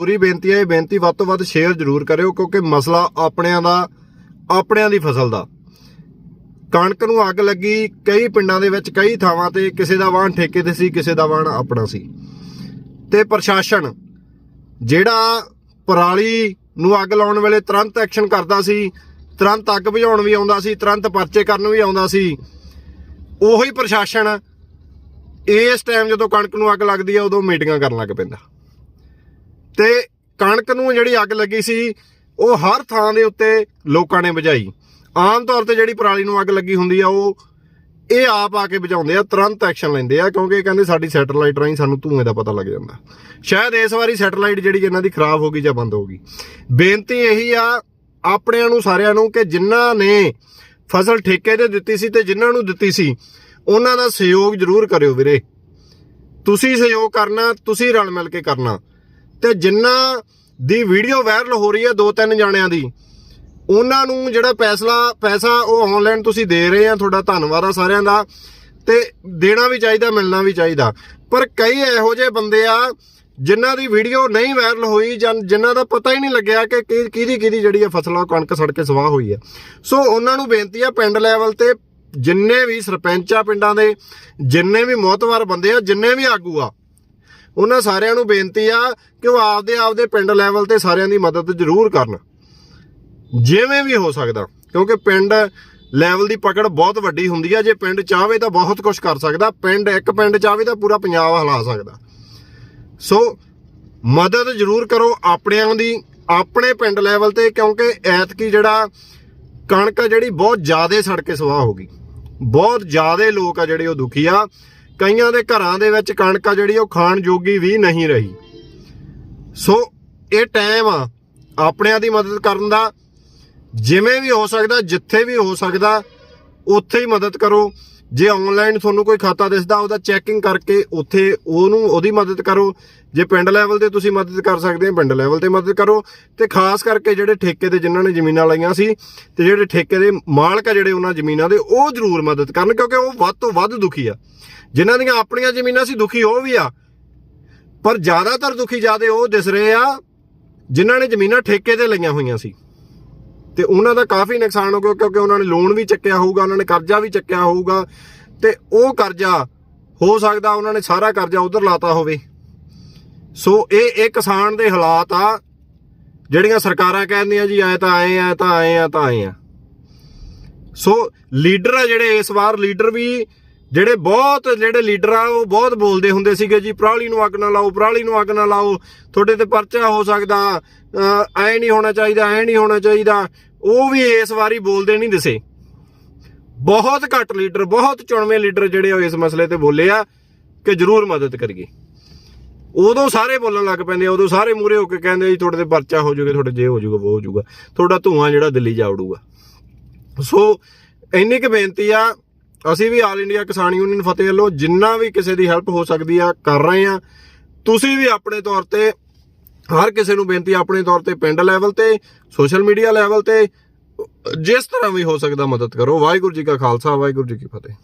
ਪੂਰੀ ਬੇਨਤੀ ਹੈ, ਇਹ ਬੇਨਤੀ ਵੱਧ ਤੋਂ ਵੱਧ ਸ਼ੇਅਰ ਜ਼ਰੂਰ ਕਰਿਓ, ਕਿਉਂਕਿ ਮਸਲਾ ਆਪਣਿਆਂ ਦਾ, ਆਪਣਿਆਂ ਦੀ ਫਸਲ ਦਾ। ਕਣਕ ਨੂੰ ਅੱਗ ਲੱਗੀ, ਕਈ ਪਿੰਡਾਂ ਦੇ ਵਿੱਚ, ਕਈ ਥਾਵਾਂ ਤੇ ਕਿਸੇ ਦਾ ਵਾਹਨ ਠੇਕੇ ਤੇ ਸੀ, ਕਿਸੇ ਦਾ ਵਾਹਨ ਆਪਣਾ ਸੀ। ਤੇ ਪ੍ਰਸ਼ਾਸਨ ਜਿਹੜਾ ਪਰਾਲੀ ਨੂੰ ਅੱਗ ਲਾਉਣ ਵੇਲੇ ਤੁਰੰਤ ਐਕਸ਼ਨ ਕਰਦਾ ਸੀ, ਤੁਰੰਤ ਅੱਗ ਬੁਝਾਉਣ ਵੀ ਆਉਂਦਾ ਸੀ, ਤੁਰੰਤ ਪਰਚੇ ਕਰਨ ਵੀ ਆਉਂਦਾ ਸੀ, ਉਹੀ ਪ੍ਰਸ਼ਾਸਨ ਇਸ ਟਾਈਮ ਜਦੋਂ ਕਣਕ ਨੂੰ ਅੱਗ ਲੱਗਦੀ ਹੈ ਉਦੋਂ ਮੀਟਿੰਗਾਂ ਕਰਨ ਲੱਗ ਪੈਂਦਾ। ਤੇ ਕਣਕ ਨੂੰ ਜਿਹੜੀ ਅੱਗ ਲੱਗੀ ਸੀ, ਉਹ ਹਰ ਥਾਂ ਦੇ ਉੱਤੇ ਲੋਕਾਂ ਨੇ ਬੁਝਾਈ। ਆਮ ਤੌਰ ਤੇ ਜਿਹੜੀ ਪਰਾਲੀ ਨੂੰ ਅੱਗ ਲੱਗੀ ਹੁੰਦੀ ਆ, ਉਹ ਇਹ ਆਪ ਆ ਕੇ ਬੁਝਾਉਂਦੇ ਆ, ਤੁਰੰਤ ਐਕਸ਼ਨ ਲੈਂਦੇ ਆ, ਕਿਉਂਕਿ ਇਹ ਕਹਿੰਦੇ ਸਾਡੀ ਸੈਟੇਲਾਈਟ ਰਾਹੀਂ ਸਾਨੂੰ ਧੂਏ ਦਾ ਪਤਾ ਲੱਗ ਜਾਂਦਾ। ਸ਼ਾਇਦ ਇਸ ਵਾਰੀ ਸੈਟੇਲਾਈਟ ਜਿਹੜੀ ਇਹਨਾਂ ਦੀ ਖਰਾਬ ਹੋ ਗਈ ਜਾਂ ਬੰਦ ਹੋ ਗਈ। ਬੇਨਤੀ ਇਹੀ ਆ, ਆਪਣਿਆਂ ਨੂੰ, ਸਾਰਿਆਂ ਨੂੰ ਕਿ ਜਿਨ੍ਹਾਂ ਨੇ ਫਸਲ ਠੇਕੇ ਤੇ ਦਿੱਤੀ ਸੀ ਤੇ ਜਿਨ੍ਹਾਂ ਨੂੰ ਦਿੱਤੀ ਸੀ, ਉਹਨਾਂ ਦਾ ਸਹਿਯੋਗ ਜ਼ਰੂਰ ਕਰਿਓ ਵੀਰੇ। ਤੁਸੀਂ ਸਹਿਯੋਗ ਕਰਨਾ, ਤੁਸੀਂ ਰਲ ਮਿਲ ਕੇ ਕਰਨਾ। ਤੇ ਜਿਨ੍ਹਾਂ ਦੀ ਵੀਡੀਓ ਵਾਇਰਲ ਹੋ ਰਹੀ ਹੈ ਦੋ ਤਿੰਨ ਜਾਣਿਆਂ ਦੀ, ਉਹਨਾਂ ਨੂੰ ਜਿਹੜਾ ਪੈਸਾ ਪੈਸਾ ਉਹ ਆਨਲਾਈਨ ਤੁਸੀਂ ਦੇ ਰਹੇ ਆ, ਤੁਹਾਡਾ ਧੰਨਵਾਦ ਆ ਸਾਰਿਆਂ ਦਾ, ਤੇ ਦੇਣਾ ਵੀ ਚਾਹੀਦਾ, ਮਿਲਣਾ ਵੀ ਚਾਹੀਦਾ। ਪਰ ਕਈ ਇਹੋ ਜਿਹੇ ਬੰਦੇ ਆ, ਜਿਨ੍ਹਾਂ ਦੀ ਵੀਡੀਓ ਨਹੀਂ ਵਾਇਰਲ ਹੋਈ ਜਾਂ ਜਿਨ੍ਹਾਂ ਦਾ ਪਤਾ ਹੀ ਨਹੀਂ ਲੱਗਿਆ ਕਿ ਕੀ- ਕਿਹਦੀ ਕਿਹਦੀ ਜਿਹੜੀ ਆ ਫਸਲਾਂ ਕਣਕ ਸੜ ਕੇ ਸਵਾਹ ਹੋਈ ਹੈ। ਸੋ ਉਹਨਾਂ ਨੂੰ ਬੇਨਤੀ ਆ ਪਿੰਡ ਲੈਵਲ ਤੇ ਜਿੰਨੇ ਵੀ ਸਰਪੰਚ ਆ ਪਿੰਡਾਂ ਦੇ, ਜਿੰਨੇ ਵੀ ਮੋਹਤਵਾਰ ਬੰਦੇ ਆ, ਜਿੰਨੇ ਵੀ ਆਗੂ ਆ ਉਹਨਾਂ ਸਾਰਿਆਂ ਨੂੰ ਬੇਨਤੀ ਆ ਕਿ ਉਹ ਆਪਦੇ ਆਪਦੇ ਪਿੰਡ ਲੈਵਲ ਤੇ ਸਾਰਿਆਂ ਦੀ ਮਦਦ ਜ਼ਰੂਰ ਕਰਨ। ਜਿਵੇਂ ਵੀ ਹੋ ਸਕਦਾ, ਕਿਉਂਕਿ ਪਿੰਡ ਲੈਵਲ ਦੀ ਪਕੜ ਬਹੁਤ ਵੱਡੀ ਹੁੰਦੀ ਆ। ਜੇ ਪਿੰਡ ਚਾਹਵੇ ਤਾਂ ਬਹੁਤ ਕੁਝ ਕਰ ਸਕਦਾ, ਪਿੰਡ ਇੱਕ ਪਿੰਡ ਚਾਹਵੇ ਤਾਂ ਪੂਰਾ ਪੰਜਾਬ ਹਿਲਾ ਸਕਦਾ। ਸੋ ਮਦਦ ਜ਼ਰੂਰ ਕਰੋ ਆਪਣਿਆਂ ਦੀ, ਆਪਣੇ ਪਿੰਡ ਲੈਵਲ ਤੇ, ਕਿਉਂਕਿ ਐਤਕੀ ਜਿਹੜਾ ਕਣਕ ਆ ਜਿਹੜੀ ਬਹੁਤ ਜ਼ਿਆਦਾ ਸੜ ਕੇ ਸਵਾਹ ਹੋ ਗਈ। ਬਹੁਤ ਜ਼ਿਆਦਾ ਲੋਕ ਆ ਜਿਹੜੇ ਉਹ ਦੁਖੀ ਆ। ਕਈਆਂ ਦੇ ਘਰਾਂ ਦੇ ਵਿੱਚ ਕਣਕ ਆ ਜਿਹੜੀ, ਉਹ ਖਾਣ ਜੋਗੀ ਵੀ ਨਹੀਂ ਰਹੀ। ਸੋ ਇਹ ਟਾਈਮ ਆ ਆਪਣਿਆਂ ਦੀ ਮਦਦ ਕਰਨ ਦਾ। ਜਿਵੇਂ ਵੀ ਹੋ ਸਕਦਾ, ਜਿੱਥੇ ਵੀ ਹੋ ਸਕਦਾ, ਉੱਥੇ ਹੀ ਮਦਦ ਕਰੋ। ਜੇ ਆਨਲਾਈਨ ਤੁਹਾਨੂੰ ਕੋਈ ਖਾਤਾ ਦਿਸਦਾ, ਉਹਦਾ ਚੈਕਿੰਗ ਕਰਕੇ ਉੱਥੇ ਉਹਨੂੰ, ਉਹਦੀ ਮਦਦ ਕਰੋ। ਜੇ ਪਿੰਡ ਲੈਵਲ ਤੇ ਤੁਸੀਂ ਮਦਦ ਕਰ ਸਕਦੇ ਹੋ, ਪਿੰਡ ਲੈਵਲ ਤੇ ਮਦਦ ਕਰੋ। ਤੇ ਖਾਸ ਕਰਕੇ ਜਿਹੜੇ ਠੇਕੇ ਤੇ ਜਿਨ੍ਹਾਂ ਨੇ ਜ਼ਮੀਨਾਂ ਲਈਆਂ ਸੀ, ਤੇ ਜਿਹੜੇ ਠੇਕੇ ਦੇ ਮਾਲਕ ਆ ਜਿਹੜੇ ਉਹਨਾਂ ਜ਼ਮੀਨਾਂ ਦੇ, ਉਹ ਜ਼ਰੂਰ ਮਦਦ ਕਰਨ, ਕਿਉਂਕਿ ਉਹ ਵੱਧ ਤੋਂ ਵੱਧ ਦੁਖੀ ਆ। ਜਿਨ੍ਹਾਂ ਦੀਆਂ ਆਪਣੀਆਂ ਜ਼ਮੀਨਾਂ ਸੀ, ਦੁਖੀ ਉਹ ਵੀ ਆ। ਪਰ ਜ਼ਿਆਦਾਤਰ ਦੁਖੀ ਜਿਆਦੇ ਉਹ ਦਿਸ ਰਹੇ ਆ, ਜਿਨ੍ਹਾਂ ਨੇ ਜ਼ਮੀਨਾਂ ਠੇਕੇ ਤੇ ਲਈਆਂ ਹੋਈਆਂ ਸੀ। ਤੇ ਉਹਨਾਂ ਦਾ ਕਾਫੀ ਨੁਕਸਾਨ ਹੋ ਗਿਆ ਕਿਉਂਕਿ ਉਹਨਾਂ ਨੇ ਲੋਨ ਵੀ ਚੱਕਿਆ ਹੋਊਗਾ, ਉਹਨਾਂ ਨੇ ਕਰਜ਼ਾ ਵੀ ਚੱਕਿਆ ਹੋਊਗਾ ਤੇ ਉਹ ਕਰਜ਼ਾ ਹੋ ਸਕਦਾ ਉਹਨਾਂ ਨੇ ਸਾਰਾ ਕਰਜ਼ਾ ਉਧਰ ਲਾਤਾ ਹੋਵੇ। ਸੋ ਇਹ ਇਹ ਕਿਸਾਨ ਦੇ ਹਾਲਾਤ ਆ, ਜਿਹੜੀਆਂ ਸਰਕਾਰਾਂ ਕਹਿੰਦੀਆਂ ਜੀ ਐ ਤਾਂ ਆਏ ਆ, ਤਾਂ ਆਏ ਆ, ਤਾਂ ਆਏ ਆ। ਸੋ ਲੀਡਰ ਆ ਜਿਹੜੇ ਇਸ ਵਾਰ, ਲੀਡਰ ਵੀ ਜਿਹੜੇ ਬਹੁਤ ਜਿਹੜੇ ਲੀਡਰ ਆ, ਉਹ ਬਹੁਤ ਬੋਲਦੇ ਹੁੰਦੇ ਸੀਗੇ ਜੀ, ਪਰਾਲੀ ਨੂੰ ਅੱਗ ਨਾ ਲਾਓ, ਪਰਾਲੀ ਨੂੰ ਅੱਗ ਨਾ ਲਾਓ, ਤੁਹਾਡੇ ਤੇ ਪਰਚਾ ਹੋ ਸਕਦਾ ਐ ਨਹੀਂ ਹੋਣਾ ਚਾਹੀਦਾ, ਐ ਨਹੀਂ ਹੋਣਾ ਚਾਹੀਦਾ। ਉਹ ਵੀ ਇਸ ਵਾਰੀ ਬੋਲਦੇ ਨਹੀਂ ਦਿਸੇ। ਬਹੁਤ ਘੱਟ ਲੀਡਰ, ਬਹੁਤ ਚੁਣਵੇਂ ਲੀਡਰ ਜਿਹੜੇ ਉਹ ਇਸ ਮਸਲੇ ਤੇ ਬੋਲੇ ਆ ਕਿ ਜ਼ਰੂਰ ਮਦਦ ਕਰੀਏ। ਉਦੋਂ ਸਾਰੇ ਬੋਲਣ ਲੱਗ ਪੈਂਦੇ ਉਦੋਂ ਸਾਰੇ ਮੂਰੇ ਹੋ ਕੇ ਕਹਿੰਦੇ ਜੀ, ਤੁਹਾਡੇ ਤੇ ਪਰਚਾ ਹੋ ਜਾਊਗਾ ਤੁਹਾਡੇ ਜੇ ਹੋ ਜਾਊਗਾ ਉਹ ਹੋ ਜਾਊਗਾ ਤੁਹਾਡਾ ਧੂਆਂ ਜਿਹੜਾ ਦਿੱਲੀ ਜਾ ਉਡੂਗਾ। ਸੋ ਇੰਨੀ ਕੁ ਬੇਨਤੀ ਆ, ਅਸੀਂ ਵੀ ਆਲ ਇੰਡੀਆ ਕਿਸਾਨ ਯੂਨੀਅਨ ਫਤਿਹ ਵੱਲੋਂ ਜਿੰਨਾ ਵੀ ਕਿਸੇ ਦੀ ਹੈਲਪ ਹੋ ਸਕਦੀ ਆ, ਕਰ ਰਹੇ ਆ। ਤੁਸੀਂ ਵੀ ਆਪਣੇ ਤੌਰ ਤੇ ਹਰ ਕਿਸੇ ਨੂੰ ਬੇਨਤੀ ਆਪਣੇ ਤੌਰ ਤੇ ਪਿੰਡ ਲੈਵਲ ਤੇ, ਸੋਸ਼ਲ ਮੀਡੀਆ ਲੈਵਲ ਤੇ, ਜਿਸ ਤਰ੍ਹਾਂ ਵੀ ਹੋ ਸਕਦਾ ਮਦਦ ਕਰੋ। ਵਾਹਿਗੁਰੂ ਜੀ ਕਾ ਖਾਲਸਾ, ਵਾਹਿਗੁਰੂ ਜੀ ਕੀ ਫਤਿਹ।